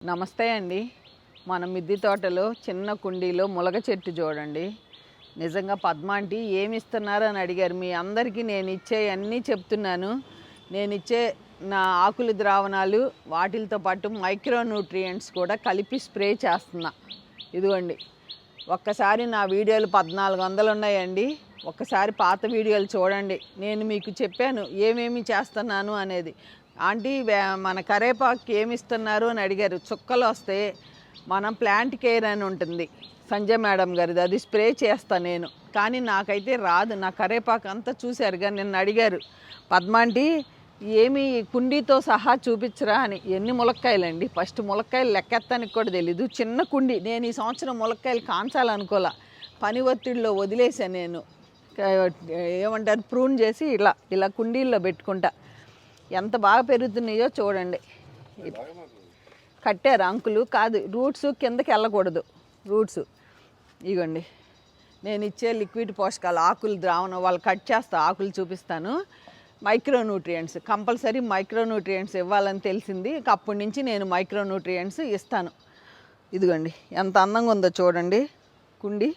నమస్తే అండి. మన మిద్ది తోటలో చిన్న కుండీలో ములగ చెట్టు చూడండి. నిజంగా పద్మాంటి ఏమి ఇస్తున్నారు అని అడిగారు. మీ అందరికీ నేను ఇచ్చే అన్నీ చెప్తున్నాను. నేను ఇచ్చే నా ఆకుల ద్రావణాలు వాటితో పాటు మైక్రో న్యూట్రియంట్స్ కూడా కలిపి స్ప్రే చేస్తున్నా. ఇదిగోండి. ఒక్కసారి నా వీడియోలు పద్నాలుగు వందలు ఉన్నాయండి. ఒక్కసారి పాత వీడియోలు చూడండి. నేను మీకు చెప్పాను ఏమేమి చేస్తున్నాను అనేది. ఆంటీ మన కరేపాకు ఏమి ఇస్తున్నారు అని అడిగారు. చుక్కలు వస్తే మనం ప్లాంట్ కేర్ అని ఉంటుంది. సంజయ్ మేడం గారిది. అది స్ప్రే చేస్తా నేను. కానీ నాకైతే రాదు. నా కరేపాకు అంతా చూశారు కానీ నిన్ను అడిగారు. పద్మాంటి ఏమి కుండీతో సహా చూపించరా అని. ఎన్ని ములక్కాయలండి? ఫస్ట్ ములక్కాయలు లెక్కెత్తానికి కూడా తెలీదు. చిన్న కుండి. నేను ఈ సంవత్సరం ములక్కాయలు కాంచాలనుకోలే. పని ఒత్తిడిలో వదిలేసాను నేను. ఏమంటారు? ప్రూన్ చేసి ఇలా ఇలా కుండీల్లో పెట్టుకుంటా. ఎంత బాగా పెరుగుతున్నాయో చూడండి. కట్టారు అంకులు కాదు రూట్స్ కిందకి వెళ్ళకూడదు. రూట్స్ ఇగోండి. నేను ఇచ్చే లిక్విడ్ పోషకాలు ఆకులు ద్రావణం వాళ్ళు కట్ చేస్తా ఆకులు చూపిస్తాను. Micronutrients compulsory micronutrients ఇవ్వాలని తెలిసింది. అప్పటి నుంచి నేను మైక్రో న్యూట్రియంట్స్ ఇస్తాను. ఇదిగోండి ఎంత అందంగా ఉందో చూడండి. కుండి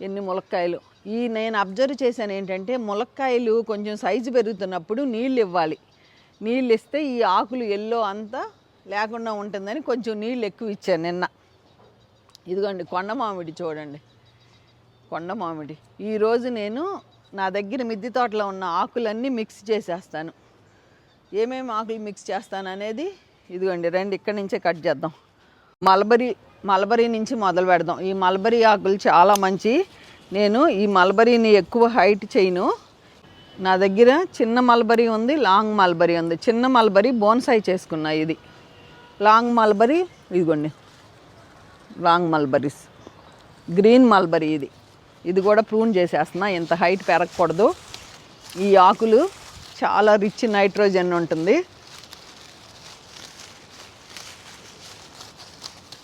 ఎన్ని ములక్కాయలు. ఈ నేను అబ్జర్వ్ చేశాను ఏంటంటే ములక్కాయలు కొంచెం సైజు పెరుగుతున్నప్పుడు నీళ్ళు ఇవ్వాలి. నీళ్ళు ఇస్తే ఈ ఆకులు ఎల్లో అంతా లేకుండా ఉంటుందని కొంచెం నీళ్ళు ఎక్కువ ఇచ్చాను నిన్న. ఇదిగోండి కొండ మామిడి చూడండి. కొండ మామిడి. ఈరోజు నేను నా దగ్గర మిద్దె తోటలో ఉన్న ఆకులన్నీ మిక్స్ చేసేస్తాను. ఏమేమి ఆకులు మిక్స్ చేస్తాను అనేది ఇదిగోండి రండి ఇక్కడి నుంచే కట్ చేద్దాం. మల్బరీ మల్బరీ నుంచి మొదలు పెడదాం. ఈ మల్బరీ ఆకులు చాలా మంచి. నేను ఈ మల్బరీని ఎక్కువ హైట్ చేయను. నా దగ్గర చిన్న మల్బరీ ఉంది లాంగ్ మల్బరీ ఉంది. చిన్న మల్బరీ బోన్సాయి చేసుకున్నా ఇది. లాంగ్ మల్బరీ ఇదిగోండి. Long mulberries. గ్రీన్ మల్బరీ ఇది. ఇది కూడా ప్రూన్ చేసేస్తున్నా ఇంత హైట్ పెరగకూడదు. ఈ ఆకులు చాలా రిచ్ నైట్రోజన్ ఉంటుంది.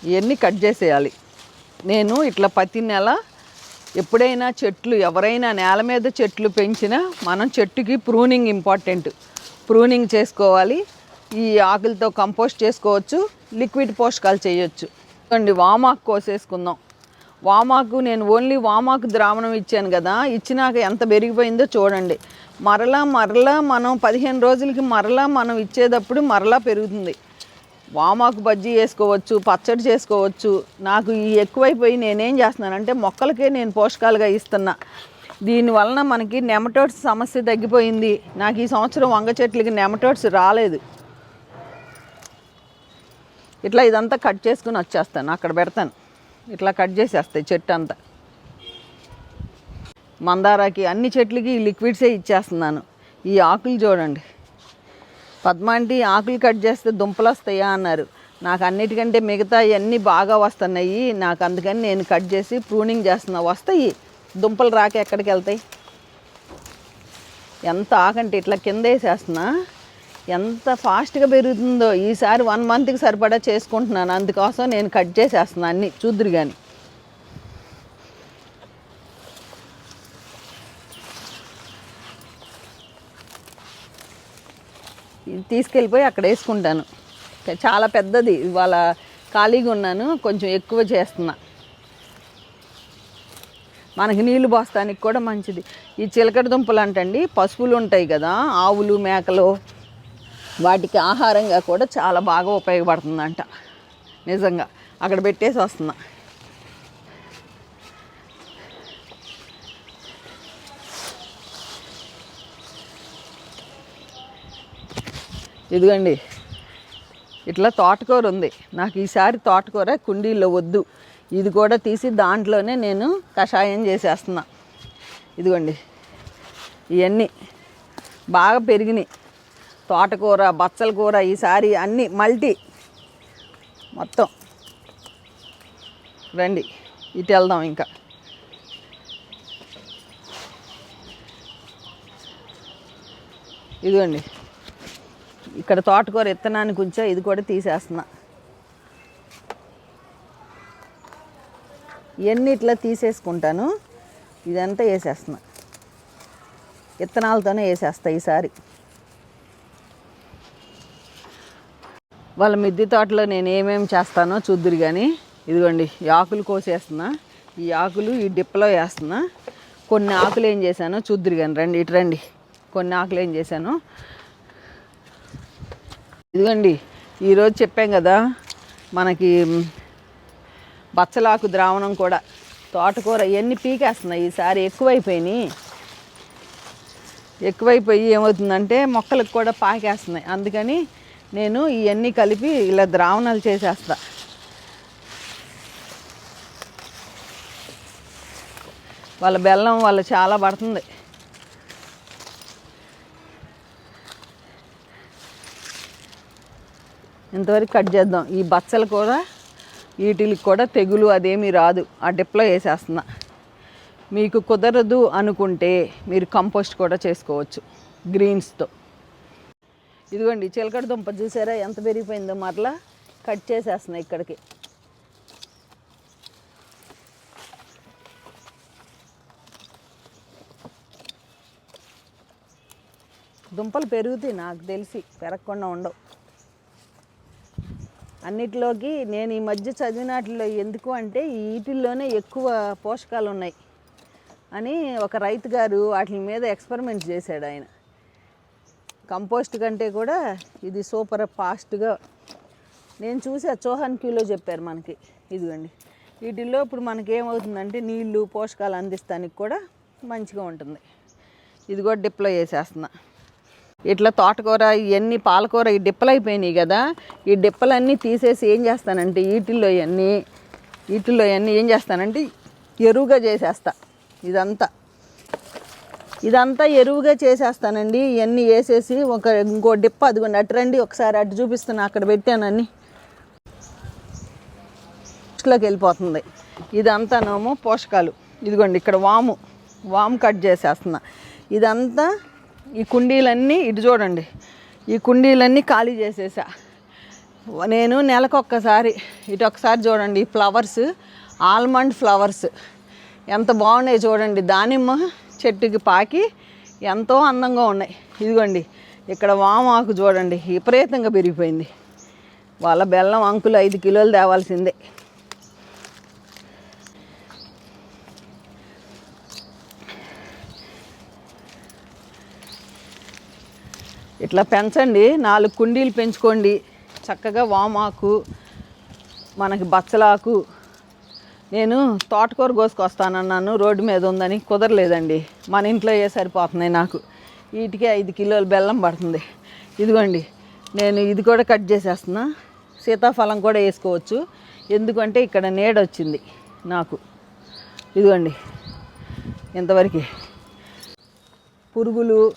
ఇవన్నీ కట్ చేసేయాలి. నేను ఇట్లా ప్రతి నెల ఎప్పుడైనా చెట్లు ఎవరైనా నేల మీద చెట్లు పెంచినా మనం చెట్టుకి ప్రూనింగ్ ఇంపార్టెంట్ ప్రూనింగ్ చేసుకోవాలి. ఈ ఆకులతో కంపోస్ట్ చేసుకోవచ్చు. లిక్విడ్ పోషకాలు చేయొచ్చు. అండి వామాకు కోసేసుకుందాం. వామాకు నేను ఓన్లీ వామాకు ద్రావణం ఇచ్చాను కదా ఇచ్చినాక ఎంత పెరిగిపోయిందో చూడండి. మరలా మరలా మనం పదిహేను రోజులకి మరలా మనం ఇచ్చేటప్పుడు మరలా పెరుగుతుంది. వామాకు బజ్జీ వేసుకోవచ్చు పచ్చడి చేసుకోవచ్చు. నాకు ఈ ఎక్కువైపోయి నేనేం చేస్తున్నానంటే మొక్కలకే నేను పోషకాలుగా ఇస్తున్నా. దీనివలన మనకి నెమటోడ్స్ సమస్య తగ్గిపోయింది. నాకు ఈ సంవత్సరం వంగ చెట్లకి నెమటోడ్స్ రాలేదు. ఇట్లా ఇదంతా కట్ చేసుకుని వచ్చేస్తాను అక్కడ పెడతాను. ఇట్లా కట్ చేసేస్తాయి చెట్టు అంతా. మందారాకి అన్ని చెట్లకి ఈ లిక్విడ్సే ఇచ్చేస్తున్నాను. ఈ ఆకులు చూడండి. పద్మాంటి ఆకులు కట్ చేస్తే దుంపలు వస్తాయా అన్నారు. నాకు అన్నిటికంటే మిగతా అన్నీ బాగా వస్తున్నాయి. నాకు అందుకని నేను కట్ చేసి ప్రూనింగ్ చేస్తున్నా. వస్తాయి. దుంపలు రాక ఎక్కడికి వెళ్తాయి? ఎంత ఆకంటే ఇట్లా కింద వేసేస్తున్నా. ఎంత ఫాస్ట్గా పెరుగుతుందో. ఈసారి వన్ మంత్కి సరిపడా చేసుకుంటున్నాను. అందుకోసం నేను కట్ చేసేస్తున్నాను అన్నీ. చూద్దురు కానీ తీసుకెళ్ళిపోయి అక్కడ వేసుకుంటాను. చాలా పెద్దది. ఇవాళ ఖాళీగా ఉన్నాను. కొంచెం ఎక్కువ చేస్తున్నా. మనకి నీళ్ళు పోస్తానికి కూడా మంచిది. ఈ చిలకడ దుంపలు అంటండి పశువులు ఉంటాయి కదా ఆవులు మేకలు వాటికి ఆహారంగా కూడా చాలా బాగా ఉపయోగపడుతుందంట. నిజంగా. అక్కడ పెట్టేసి వస్తున్నా. ఇదిగోండి. ఇట్లా తోటకూర ఉంది. నాకు ఈసారి తోటకూర కుండీలో వద్దు. ఇది కూడా తీసి దాంట్లోనే నేను కషాయం చేసేస్తున్నా. ఇదిగోండి. ఇవన్నీ బాగా పెరిగినాయి. తోటకూర బచ్చల కూర ఈసారి అన్నీ మల్టీ మొత్తం. రండి. ఇటు వెళ్దాం ఇంకా. ఇదిగోండి. ఇక్కడ తోటకూర విత్తనానికి కొంచెం ఇది కూడా తీసేస్తున్నా. ఇవన్నీ ఇట్లా తీసేసుకుంటాను. ఇదంతా వేసేస్తున్నా. విత్తనాలతోనే వేసేస్తా ఈసారి. వాళ్ళ మిద్ది తోటలో నేను ఏమేమి చేస్తానో చూద్దురు కానీ ఇదిగోండి ఆకులు కోసేస్తున్నా. ఈ ఆకులు ఈ డిప్పలో వేస్తున్నా. కొన్ని ఆకులు ఏం చేశానో చూద్దురు కానీ రండి ఇటు రండి. కొన్ని ఆకులు ఏం చేశానో ఇదిగోండి ఈరోజు చెప్పాం కదా మనకి బచ్చలాకు ద్రావణం కూడా తోటకూర ఇవన్నీ పీకేస్తున్నాయి ఈసారి ఎక్కువైపోయినాయి. ఎక్కువైపోయి ఏమవుతుందంటే మొక్కలకు కూడా పాకేస్తున్నాయి. అందుకని నేను ఇవన్నీ కలిపి ఇలా ద్రావణాలు చేసేస్తా. వాళ్ళ బెల్లం వాళ్ళ చాలా పడుతుంది. ఇంతవరకు కట్ చేద్దాం. ఈ బచ్చలు కూడా వీటికి కూడా తెగులు అదేమీ రాదు. ఆ డిప్లో వేసేస్తున్నా. మీకు కుదరదు అనుకుంటే మీరు కంపోస్ట్ కూడా చేసుకోవచ్చు. గ్రీన్స్తో. ఇదిగోండి చిలకడ దుంప చూసారా? ఎంత పెరిగిపోయిందో మరలా కట్ చేసేస్తున్నా ఇక్కడికి. దుంపలు పెరుగుతాయి నాకు తెలిసి. పెరగకుండా ఉండవు. అన్నిటిలోకి నేను ఈ మధ్య చదివినట్లో ఎందుకు అంటే వీటిల్లోనే ఎక్కువ పోషకాలు ఉన్నాయి అని ఒక రైతు గారు వాటి మీద ఎక్స్పెరిమెంట్ చేశాడు ఆయన. కంపోస్ట్ కంటే కూడా ఇది సూపర్ ఫాస్ట్గా. నేను చూసి ఆ క్యూలో చెప్పారు మనకి ఇదిగోండి. వీటిల్లో ఇప్పుడు మనకి ఏమవుతుందంటే నీళ్ళు పోషకాలు అందిస్తానికి కూడా మంచిగా ఉంటుంది. ఇది కూడా డిప్లో చేసేస్తున్నాను ఇట్లా తోటకూర ఇవన్నీ పాలకూర ఈ డిప్పలు అయిపోయినాయి కదా. ఈ డిప్పలన్నీ తీసేసి ఏం చేస్తానంటే వీటిల్లో ఇవన్నీ వీటిల్లో ఇవన్నీ ఏం చేస్తానంటే ఎరువుగా చేసేస్తా. ఇదంతా. ఇదంతా ఎరువుగా చేసేస్తానండి. ఇవన్నీ వేసేసి ఒక ఇంకో డిప్ప అదిగోండి అటు రండి ఒకసారి అటు చూపిస్తున్నా అక్కడ పెట్టానని లోకి వెళ్ళిపోతుంది. ఇదంతానేమో పోషకాలు. ఇదిగోండి ఇక్కడ వాము వాము కట్ చేసేస్తున్నా. ఇదంతా ఈ కుండీలన్నీ ఇటు చూడండి ఈ కుండీలన్నీ ఖాళీ చేసేసా. నేను నెలకొక్కసారి ఇటు ఒకసారి చూడండి ఈ ఫ్లవర్స్ ఆల్మండ్ ఫ్లవర్స్ ఎంత బాగున్నాయి చూడండి. దానిమ్మ చెట్టుకి పాకి ఎంతో అందంగా ఉన్నాయి. ఇదిగోండి ఇక్కడ వామాకు చూడండి విపరీతంగా పెరిగిపోయింది. వాళ్ళ బెల్లం అంకులు ఐదు కిలోలు తేవాల్సిందే. ఇట్లా పెంచండి. నాలుగు కుండీలు పెంచుకోండి. చక్కగా వామాకు మనకి బచ్చలాకు. నేను తోటకూర కోసుకొస్తానన్నాను. రోడ్డు మీద ఉందని కుదరలేదండి. మన ఇంట్లో ఏ సరిపోతున్నాయి నాకు. వీటికి ఐదు కిలోలు బెల్లం పడుతుంది. ఇదిగోండి. నేను ఇది కూడా కట్ చేసేస్తున్నా. సీతాఫలం కూడా వేసుకోవచ్చు. ఎందుకంటే ఇక్కడ నీడ వచ్చింది నాకు. ఇదిగోండి. ఇంతవరకు. పురుగులు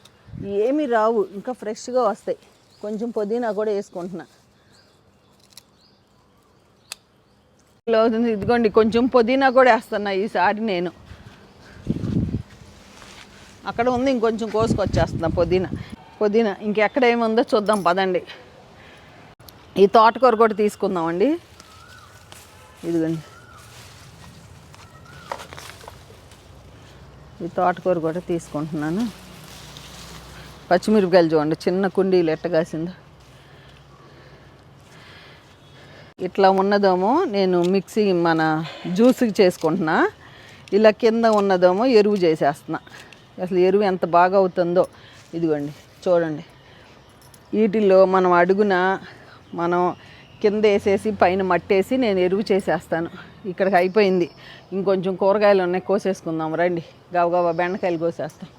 ఏమి రావు ఇంకా ఫ్రెష్గా వస్తాయి. కొంచెం పుదీనా కూడా వేసుకుంటున్నా. అవుతుంది ఇదిగోండి కొంచెం పుదీనా కూడా వేస్తున్నా ఈసారి నేను. అక్కడ ఉంది ఇంకొంచెం కోసుకొచ్చేస్తున్నా పుదీనా. పుదీనా ఇంకెక్కడ ఏముందో చూద్దాం పదండి. ఈ తోటకూర కూడా తీసుకుందామండి. ఇదిగోండి. ఈ తోటకూర కూడా తీసుకుంటున్నాను. పచ్చిమిరపకాయలు చూడండి చిన్న కుండీలు ఎట్టగాసిందో ఇట్లా ఉన్నదేమో నేను మిక్సీ మన జ్యూస్కి చేసుకుంటున్నా. ఇలా కింద ఉన్నదేమో ఎరువు చేసేస్తున్నా. అసలు ఎరువు ఎంత బాగా అవుతుందో ఇదిగోండి చూడండి. వీటిల్లో మనం అడుగున మనం కింద వేసేసి పైన మట్టేసి నేను ఎరువు చేసేస్తాను. ఇక్కడికి అయిపోయింది. ఇంకొంచెం కూరగాయలు ఉన్నాయి కోసేసుకుందాం. రండి గవగవ బెండకాయలు కోసేస్తాం.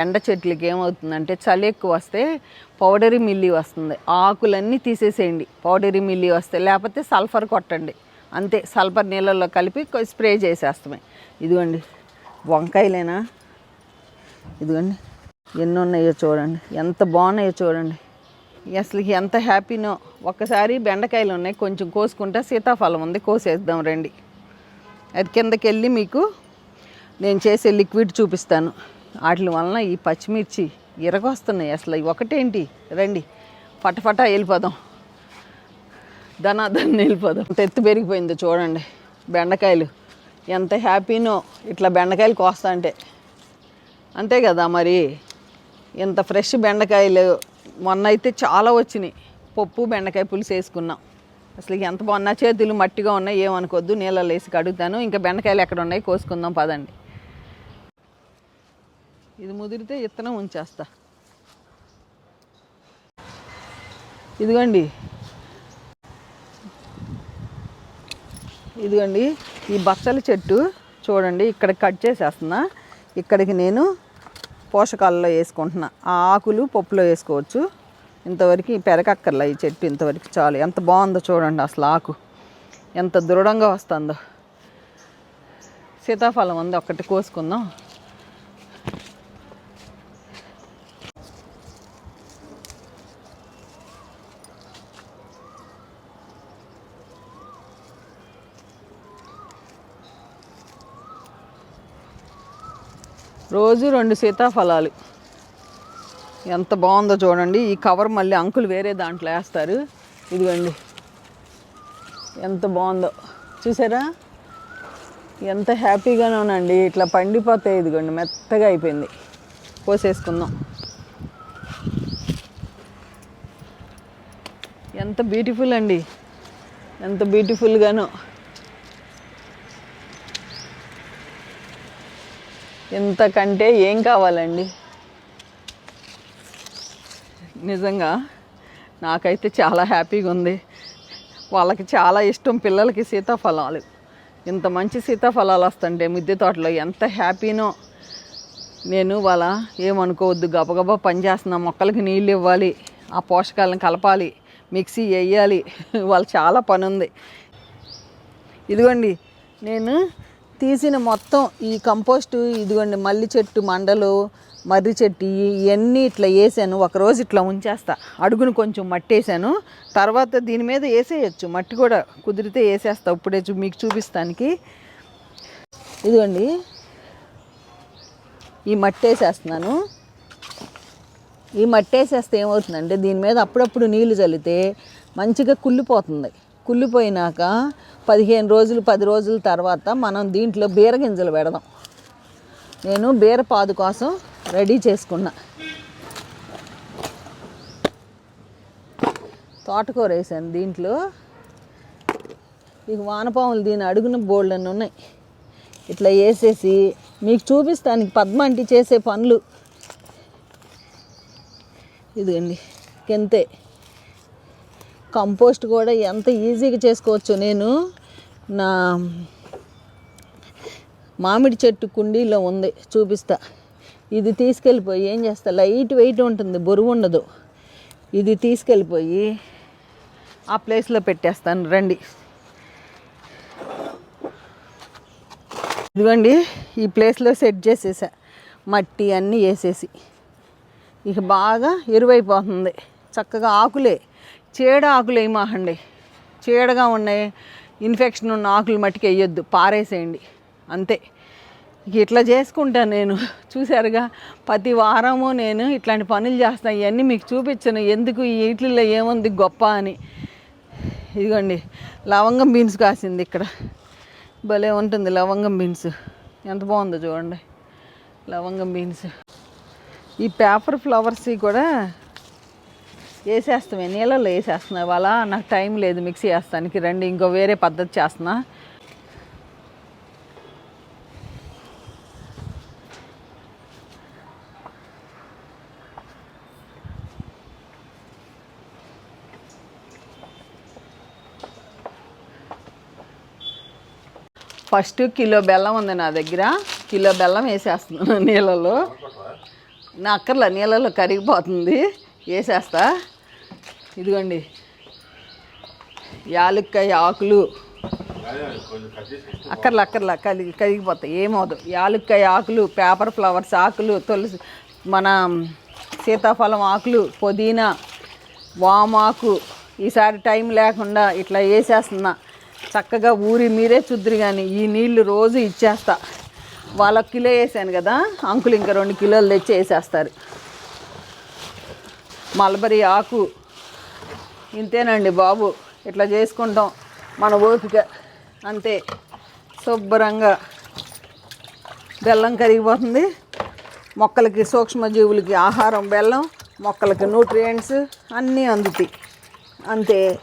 ఎండ చెట్లకి ఏమవుతుందంటే చలి ఎక్కువ వస్తే పౌడరీ మిల్లి వస్తుంది. ఆకులన్నీ తీసేసేయండి. పౌడరీ మిల్లి వస్తే లేకపోతే సల్ఫర్ కొట్టండి. అంతే సల్ఫర్ నీళ్ళల్లో కలిపి స్ప్రే చేసేస్తామే. ఇదిగోండి వంకాయలేనా? ఇదిగోండి ఎన్ని ఉన్నాయో చూడండి. ఎంత బాగున్నాయో చూడండి. అసలు ఎంత హ్యాపీనో. ఒక్కసారి బెండకాయలు ఉన్నాయి కొంచెం కోసుకుంటే సీతాఫలం ఉంది కోసేద్దాం రండి. అది కిందకి వెళ్ళి మీకు నేను చేసే లిక్విడ్ చూపిస్తాను. వాటి వలన ఈ పచ్చిమిర్చి ఇరగొస్తున్నాయి. అసలు ఒకటేంటి? రండి. ఫటఫటా వెళ్ళిపోదాం. ధనాధన్ వెళ్ళిపోదాం. తెత్తు ఎత్తు పెరిగిపోయిందో చూడండి. బెండకాయలు. ఎంత హ్యాపీనో ఇట్లా బెండకాయలు కోస్తా అంటే. అంతే కదా మరి. ఇంత ఫ్రెష్ బెండకాయలు. మొన్న అయితే చాలా వచ్చినాయి. పప్పు బెండకాయ పులుసు వేసుకున్నాం. అసలు ఎంత బాగున్నా చేతులు మట్టిగా ఉన్నాయి ఏమనుకోవద్దు నీళ్ళలో వేసి కడుగుతాను. ఇంకా బెండకాయలు ఎక్కడ ఉన్నాయి కోసుకుందాం పదండి. ఇది ముదిరితే ఇత్తనం ఉంచేస్తా. ఇదిగోండి. ఇదిగోండి ఈ బచ్చల చెట్టు చూడండి ఇక్కడ కట్ చేసేస్తున్నా. ఇక్కడికి నేను పోషకాలలో వేసుకుంటున్నా. ఆ ఆకులు పప్పులో వేసుకోవచ్చు. ఇంతవరకు ఈ పెరగక్కర్లా ఈ చెట్టు ఇంతవరకు చాలు. ఎంత బాగుందో చూడండి అసలు ఆకు. ఎంత దృఢంగా వస్తుందో. సీతాఫలం ఉంది ఒక్కటి కోసుకుందాం. రోజు రెండు సీతాఫలాలు. ఎంత బాగుందో చూడండి. ఈ కవర్ మళ్ళీ అంకులు వేరే దాంట్లో వేస్తారు. ఇదిగోండి. ఎంత బాగుందో. చూసారా? ఎంత హ్యాపీగానే ఉండండి ఇట్లా పండిపోతాయి ఇదిగోండి మెత్తగా అయిపోయింది. కోసేసుకుందాం. ఎంత బ్యూటిఫుల్ అండి. ఎంత బ్యూటిఫుల్గానో ఇంతకంటే ఏం కావాలండి? నిజంగా నాకైతే చాలా హ్యాపీగా ఉంది. వాళ్ళకి చాలా ఇష్టం పిల్లలకి సీతాఫలాలు. ఇంత మంచి సీతాఫలాలు వస్తుంటే మిద్దె తోటలో ఎంత హ్యాపీనో. నేను వాళ్ళ ఏమనుకోవద్దు గబగబా పని చేస్తున్నా మొక్కలకి నీళ్ళు ఇవ్వాలి ఆ పోషకాలను కలపాలి మిక్సీ వేయాలి. వాళ్ళు చాలా పని ఉంది. ఇదిగోండి నేను తీసిన మొత్తం ఈ కంపోస్టు ఇదిగోండి మల్లి చెట్టు మండలు మర్రి చెట్టు ఇవన్నీ ఇట్లా వేసాను. ఒకరోజు ఇట్లా ఉంచేస్తా. అడుగును కొంచెం మట్టి వేసాను తర్వాత దీని మీద వేసేయచ్చు. మట్టి కూడా కుదిరితే వేసేస్తా. ఇప్పుడే చూ మీకు చూపిస్తానికి. ఇదిగోండి. ఈ మట్టి వేసేస్తున్నాను ఈ మట్టి వేసేస్తే ఏమవుతుందంటే దీని మీద అప్పుడప్పుడు నీళ్ళు చల్లితే మంచిగా కుళ్ళిపోతుంది. కుళ్ళిపోయినాక పదిహేను రోజులు పది రోజుల తర్వాత మనం దీంట్లో బీర గింజలు పెడదాం. నేను బీరపాదు కోసం రెడీ చేసుకున్నా. తోటకూర వేసాను దీంట్లో. ఇక వానపాములు దీని అడుగున బోల్డ్ ఉన్నాయి. ఇట్లా వేసేసి మీకు చూపిస్తానికి పద్మ అంటే చేసే పనులు. ఇదిగండి కెంతే. కంపోస్ట్ కూడా ఎంత ఈజీగా చేసుకోవచ్చు నేను. నా మామిడి చెట్టు కుండీలో ఉంది చూపిస్తా. ఇది తీసుకెళ్ళిపోయి ఏం చేస్తా? లైట్ వెయిట్ ఉంటుంది బరువు ఉండదు. ఇది తీసుకెళ్ళిపోయి ఆ ప్లేస్లో పెట్టేస్తాను రండి. ఇదిగోండి ఈ ప్లేస్లో సెట్ చేసేసా మట్టి అన్నీ వేసేసి. ఇక బాగా ఎరువైపోతుంది చక్కగా ఆకులే. చీడ ఆకులు వేయమాకండి చీడగా ఉన్నాయి ఇన్ఫెక్షన్ ఉన్న ఆకులు మట్టికి వేయొద్దు పారేసేయండి అంతే. ఇట్లా చేసుకుంటాను నేను. చూసారుగా ప్రతి వారము నేను ఇట్లాంటి పనులు చేస్తాను ఇవన్నీ మీకు చూపించను ఎందుకు ఈ ఏముంది గొప్ప అని. ఇదిగోండి లవంగం బీన్స్ కాసింది ఇక్కడ. భలే ఉంటుంది లవంగం బీన్స్. ఎంత బాగుందో చూడండి లవంగం బీన్స్. ఈ పేపర్ ఫ్లవర్స్ కూడా వేసేస్తామే నీళ్ళలో వేసేస్తున్నా. వాళ్ళ నాకు టైం లేదు మిక్సీ వేస్తానికి రండి ఇంకో వేరే పద్ధతి చేస్తున్నా. ఫస్ట్ కిలో బెల్లం ఉంది నా దగ్గర. కిలో బెల్లం వేసేస్తున్నాను నీళ్ళలో. నా అక్కర్ల నీళ్ళలో కరిగిపోతుంది. వేసేస్తా. ఇదిగోండి. యాలుక్కాయ ఆకులు. అక్కర్ల అక్కర్ల కలిగి కరిగిపోతాయి. ఏమవుదు యాలక్కాయ ఆకులు పేపర్ ఫ్లవర్స్ ఆకులు తులసి మన సీతాఫలం ఆకులు పుదీనా వామాకు ఈసారి టైం లేకుండా ఇట్లా వేసేస్తున్నా. చక్కగా ఊరి మీరే చుద్దరు కానీ ఈ నీళ్ళు రోజు ఇచ్చేస్తా. వాళ్ళకి కిలో వేసాను కదా అంకులు ఇంకా రెండు కిలోలు తెచ్చి వేసేస్తారు. మల్బరీ ఆకు ఇంతేనండి బాబు. ఇట్లా చేసుకుంటాం మన ఓపిక. అంతే. శుభ్రంగా బెల్లం కరిగిపోతుంది. మొక్కలకి సూక్ష్మజీవులకి ఆహారం బెల్లం మొక్కలకి న్యూట్రియంట్స్ అన్నీ అందుతాయి. అంతే.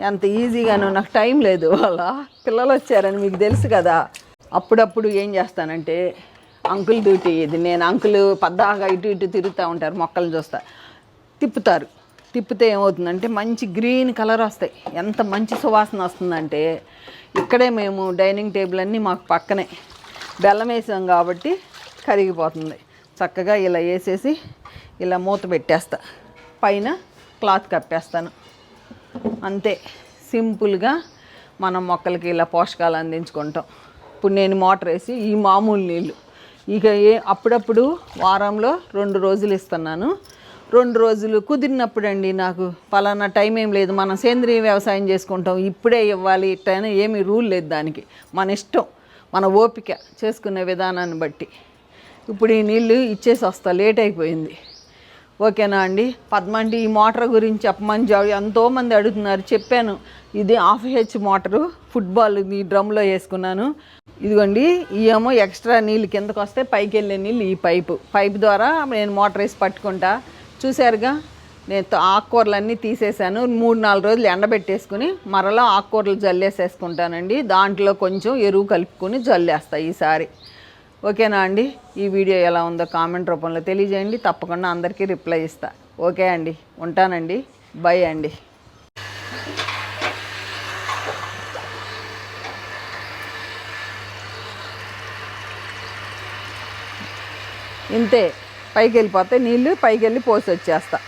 ఎంత ఈజీగాను నాకు టైం లేదు. వాళ్ళ పిల్లలు వచ్చారని మీకు తెలుసు కదా. అప్పుడప్పుడు ఏం చేస్తానంటే అంకుల్ డ్యూటీ ఇది. నేను అంకుల్ పద్దాగా ఇటు ఇటు తిరుగుతూ ఉంటారు. మొక్కలు చూస్తా. తిప్పుతారు. తిప్పితే ఏమవుతుందంటే మంచి గ్రీన్ కలర్ వస్తాయి. ఎంత మంచి సువాసన వస్తుందంటే ఇక్కడే మేము డైనింగ్ టేబుల్ అన్నీ మాకు పక్కనే బెల్లం వేసాం కాబట్టి కరిగిపోతుంది. చక్కగా ఇలా వేసేసి ఇలా మూత పెట్టేస్తా. పైన క్లాత్ కప్పేస్తాను. అంతే. సింపుల్గా మనం మొక్కలకి ఇలా పోషకాలు అందించుకుంటాం. ఇప్పుడు నేను మోటార్ వేసి ఈ మామూలు నీళ్ళు. ఇక ఏ అప్పుడప్పుడు వారంలో రెండు రోజులు ఇస్తున్నాను. రెండు రోజులు కుదిరినప్పుడు అండి నాకు పలానా టైం ఏం లేదు. మనం సేంద్రియ వ్యవసాయం చేసుకుంటాం. ఇప్పుడే ఇవ్వాలి. ఇట్టని ఏమీ రూల్ లేదు దానికి. మన ఇష్టం మన ఓపిక చేసుకునే విధానాన్ని బట్టి. ఇప్పుడు ఈ నీళ్ళు ఇచ్చేసి వస్తా. లేట్ అయిపోయింది. ఓకేనా అండి? పద్మండి ఈ మోటార్ గురించి చెప్పమని జా- ఎంతోమంది అడుగుతున్నారు. చెప్పాను. ఇది హాఫ్ హెచ్ మోటారు. ఫుట్బాల్ ఈ డ్రమ్లో వేసుకున్నాను. ఇదిగోండి. ఏమో ఎక్స్ట్రా నీళ్ళు కిందకు వస్తే పైకి వెళ్ళే నీళ్ళు ఈ పైపు. పైపు ద్వారా నేను మోటార్ వేసి పట్టుకుంటా. చూశారుగా? నేను ఆకుకూరలన్నీ తీసేసాను మూడు నాలుగు రోజులు ఎండబెట్టేసుకుని మరలా ఆకుకూరలు జల్లేసేసుకుంటానండి. దాంట్లో కొంచెం ఎరువు కలుపుకొని జల్లేస్తాయి ఈసారి. ఓకేనా అండి? ఈ వీడియో ఎలా ఉందో కామెంట్ రూపంలో తెలియజేయండి. తప్పకుండా అందరికీ రిప్లై ఇస్తా. ఓకే అండి. ఉంటానండి. బై అండి. ఇంతే. పైకి వెళ్ళిపోతే నీళ్ళు పైకి వెళ్ళి పోసి వచ్చేస్తా